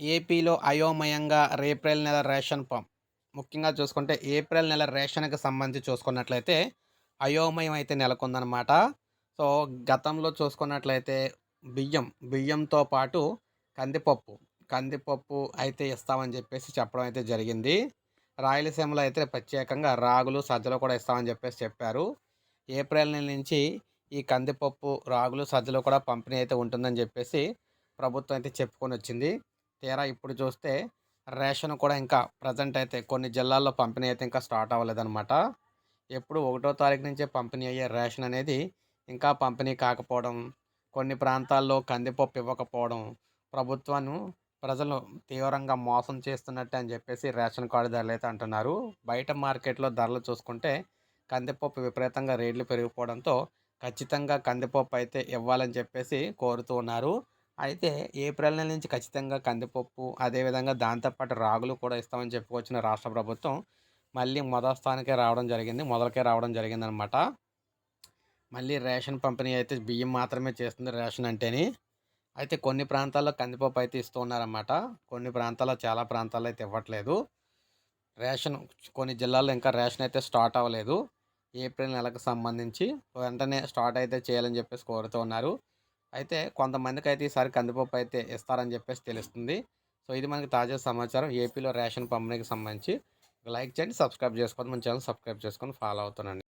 ఏపీలో అయోమయంగా ఏప్రిల్ నెల రేషన్ పంప్ ముఖ్యంగా చూసుకుంటే ఏప్రిల్ నెల రేషన్కి సంబంధించి చూసుకున్నట్లయితే అయోమయం అయితే నెలకొందనమాట సో గతంలో చూసుకున్నట్లయితే బియ్యం బియ్యంతో పాటు కందిపప్పు కందిపప్పు అయితే ఇస్తామని చెప్పేసి చెప్పడం అయితే జరిగింది. రాయలసీమలో అయితే ప్రత్యేకంగా రాగులు సజ్జలు కూడా ఇస్తామని చెప్పేసి చెప్పారు. ఏప్రిల్ నెల నుంచి ఈ కందిపప్పు రాగులు సజ్జలు కూడా పంపిణీ అయితే ఉంటుందని చెప్పేసి ప్రభుత్వం అయితే చెప్పుకొని వచ్చింది. తీరా ఇప్పుడు చూస్తే రేషన్ కూడా ఇంకా ప్రజెంట్ అయితే కొన్ని జిల్లాల్లో పంపిణీ అయితే ఇంకా స్టార్ట్ అవ్వలేదన్నమాట. ఎప్పుడు ఒకటో తారీఖు నుంచే పంపిణీ అయ్యే రేషన్ అనేది ఇంకా పంపిణీ కాకపోవడం కొన్ని ప్రాంతాల్లో కందిపప్పు ఇవ్వకపోవడం ప్రభుత్వాన్ని ప్రజలు తీవ్రంగా మోసం చేస్తున్నట్టే అని చెప్పేసి రేషన్ కార్డు ధరలు అయితే అంటున్నారు. బయట మార్కెట్లో ధరలు చూసుకుంటే కందిపప్పు విపరీతంగా రేట్లు పెరిగిపోవడంతో ఖచ్చితంగా కందిపప్పు అయితే ఇవ్వాలని చెప్పేసి కోరుతూ ఉన్నారు. అయితే ఏప్రిల్ నెల నుంచి ఖచ్చితంగా కందిపప్పు అదేవిధంగా దాంతోపాటు రాగులు కూడా ఇస్తామని చెప్పుకొచ్చిన రాష్ట్ర ప్రభుత్వం మళ్ళీ మొదటి స్థానికే రావడం జరిగింది మొదలకే రావడం జరిగిందనమాట. మళ్ళీ రేషన్ పంపిణీ అయితే బియ్యం మాత్రమే చేస్తుంది రేషన్ అంటేని. అయితే కొన్ని ప్రాంతాల్లో కందిపప్పు అయితే ఇస్తూ ఉన్నారన్నమాట కొన్ని ప్రాంతాల్లో చాలా ప్రాంతాల్లో అయితే ఇవ్వట్లేదు. రేషన్ కొన్ని జిల్లాల్లో ఇంకా రేషన్ అయితే స్టార్ట్ అవ్వలేదు. ఏప్రిల్ నెలకు సంబంధించి వెంటనే స్టార్ట్ అయితే చేయాలని చెప్పేసి కోరుతూ ఉన్నారు. అయితే కొంతమందికి అయితే ఈసారి కందిపప్పు అయితే ఇస్తారని చెప్పేసి తెలుస్తుంది. సో ఇది మనకి తాజా సమాచారం. ఏపీలో రేషన్ పంపిణీకి సంబంధించి లైక్ చేయండి సబ్స్క్రైబ్ చేసుకోండి మన ఛానల్ సబ్స్క్రైబ్ చేసుకొని ఫాలో అవుతానండి